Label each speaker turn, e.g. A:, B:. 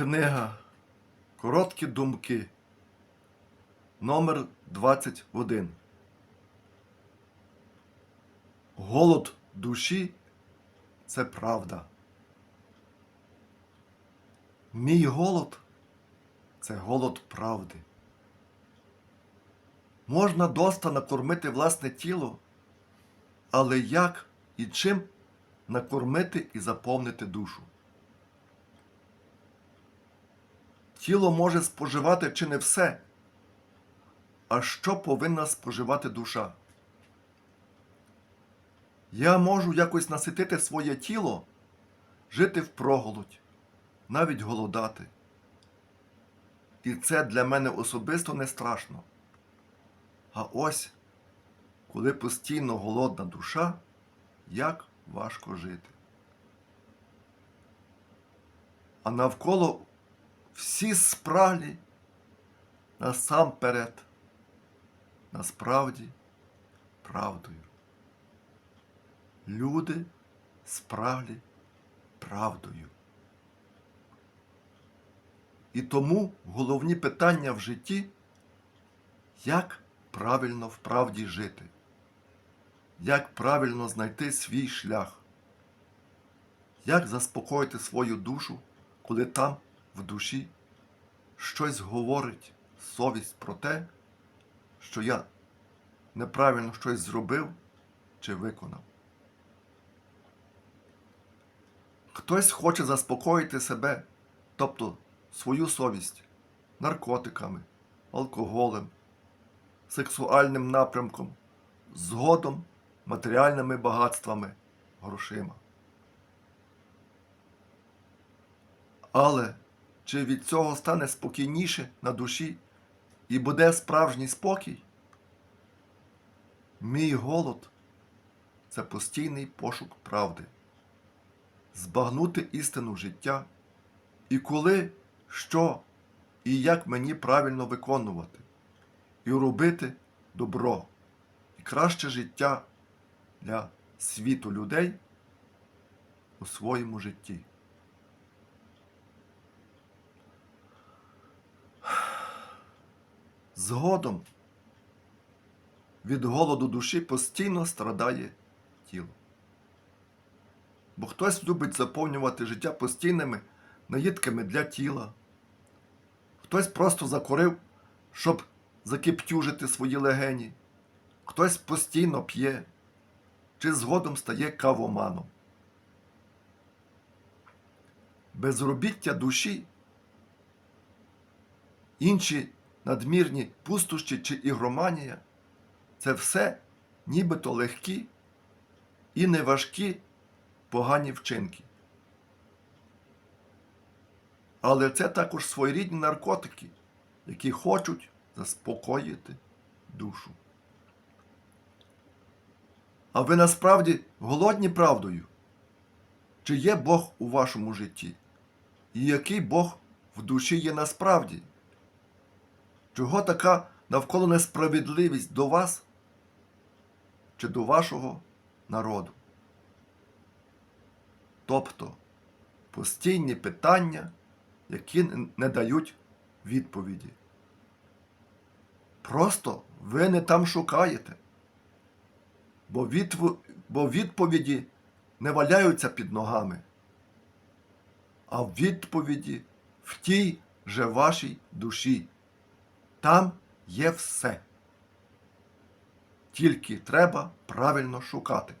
A: Книга Короткі думки. Номер 21. Голод душі це правда. Мій голод це голод правди. Можна доста накормити власне тіло, але як і чим накормити і заповнити душу? Тіло може споживати чи не все. А що повинна споживати душа? Я можу якось наситити своє тіло, жити впроголодь, навіть голодати. І це для мене особисто не страшно. А ось, коли постійно голодна душа, як важко жити. А навколо всі спраглі насамперед, насправді правдою. Люди спраглі правдою. І тому головні питання в житті, як правильно в правді жити, як правильно знайти свій шлях, як заспокоїти свою душу, коли там в душі щось говорить совість про те, що я неправильно щось зробив чи виконав. Хтось хоче заспокоїти себе, тобто свою совість наркотиками, алкоголем, сексуальним напрямком, згодом матеріальними багатствами, грошима. Але чи від цього стане спокійніше на душі і буде справжній спокій? Мій голод це постійний пошук правди, збагнути істину життя, і коли, що і як мені правильно виконувати, і робити добро і краще життя для світу людей у своєму житті. Згодом від голоду душі постійно страдає тіло. Бо хтось любить заповнювати життя постійними наїдками для тіла, хтось просто закурив, щоб закиптюжити свої легені, хтось постійно п'є чи згодом стає кавоманом. Безробіття душі, інші надмірні пустощі чи ігроманія це все нібито легкі і неважкі погані вчинки. Але це також своєрідні наркотики, які хочуть заспокоїти душу. А ви насправді голодні правдою? Чи є Бог у вашому житті? І який Бог в душі є насправді? Чого така навколо несправедливість до вас чи до вашого народу? Тобто постійні питання, які не дають відповіді. Просто ви не там шукаєте, бо, відв... бо відповіді не валяються під ногами, а відповіді в тій же вашій душі. Там є все. Тільки треба правильно шукати.